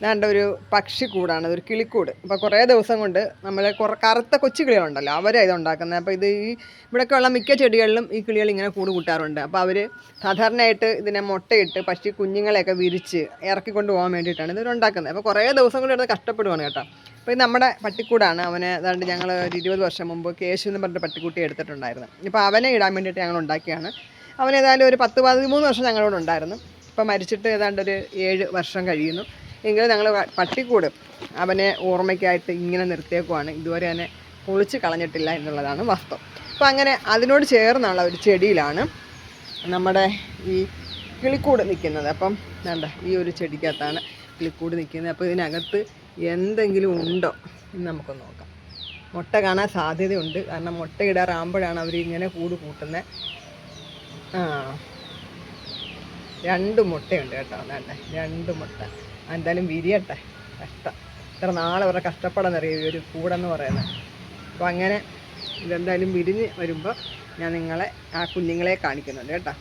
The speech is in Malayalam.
ഇതാണ്ട് ഒരു പക്ഷിക്കൂടാണ് ഒരു കിളിക്കൂട്. അപ്പോൾ കുറേ ദിവസം കൊണ്ട് നമ്മൾ കുറ കറുത്ത കൊച്ചു കിളികളുണ്ടല്ലോ അവരാണ് ഇത് ഉണ്ടാക്കുന്നത്. അപ്പോൾ ഇത് ഈ ഇവിടെയൊക്കെ ഉള്ള മിക്ക ചെടികളിലും ഈ കിളികൾ ഇങ്ങനെ കൂട് കൂട്ടാറുണ്ട്. അപ്പോൾ അവർ സാധാരണയായിട്ട് ഇതിനെ മുട്ടയിട്ട് പക്ഷി കുഞ്ഞുങ്ങളെയൊക്കെ വിരിച്ച് ഇറക്കിക്കൊണ്ട് പോകാൻ വേണ്ടിയിട്ടാണ് ഇത് ഉണ്ടാക്കുന്നത്. അപ്പോൾ കുറേ ദിവസം കൊണ്ട് ഇവിടെ കഷ്ടപ്പെടുവാണ് കേട്ടോ. അപ്പോൾ ഇത് നമ്മുടെ പട്ടിക്കൂടാണ്. അവനെ അതാണ്ട് ഞങ്ങൾ ഒരു ഇരുപത് വർഷം മുമ്പ് കേശു എന്ന് പറഞ്ഞിട്ട് പട്ടിക്കുട്ടി എടുത്തിട്ടുണ്ടായിരുന്നു. ഇപ്പോൾ അവനെ ഇടാൻ വേണ്ടിയിട്ട് ഞങ്ങൾ ഉണ്ടാക്കിയാണ്. അവൻ ഏതായാലും ഒരു പത്ത് പതിമൂന്ന് വർഷം ഞങ്ങളോട് ഉണ്ടായിരുന്നു. ഇപ്പോൾ മരിച്ചിട്ട് ഏതാണ്ട് ഒരു ഏഴ് വർഷം കഴിയുന്നു. എങ്കിലും ഞങ്ങൾ പട്ടിക്കൂട്. അവനെ ഓർമ്മയ്ക്കായിട്ട് ഇങ്ങനെ നിർത്തിയേക്കുവാണ്. ഇതുവരെ അവനെ പൊളിച്ച് കളഞ്ഞിട്ടില്ല എന്നുള്ളതാണ് വസ്തു അപ്പോൾ അങ്ങനെ അതിനോട് ചേർന്നുള്ള ഒരു ചെടിയിലാണ് നമ്മുടെ ഈ കിളിക്കൂട് നിൽക്കുന്നത്. അപ്പം വേണ്ട ഈ ഒരു ചെടിക്കകത്താണ് കിളിക്കൂട് നിൽക്കുന്നത്. അപ്പോൾ ഇതിനകത്ത് എന്തെങ്കിലും ഉണ്ടോ എന്ന് നമുക്ക് നോക്കാം. മുട്ട കാണാൻ സാധ്യതയുണ്ട്. കാരണം മുട്ട ഇടാറാകുമ്പോഴാണ് അവർ ഇങ്ങനെ കൂട് കൂട്ടുന്നത് ആ. രണ്ട് മുട്ടയുണ്ട് കേട്ടോ വേണ്ടേ രണ്ട് മുട്ട. എന്തായാലും വിരിയട്ടെ കഷ്ടം. ഇത്ര നാളെ അവരുടെ കഷ്ടപ്പാടെന്നറിയാം ഈ ഒരു കൂടെന്ന് പറയുന്നത് അപ്പോൾ അങ്ങനെ ഇതെന്തായാലും വിരിഞ്ഞ് വരുമ്പോൾ ഞാൻ നിങ്ങളെ ആ കുഞ്ഞുങ്ങളെ കാണിക്കുന്നുണ്ട് കേട്ടോ.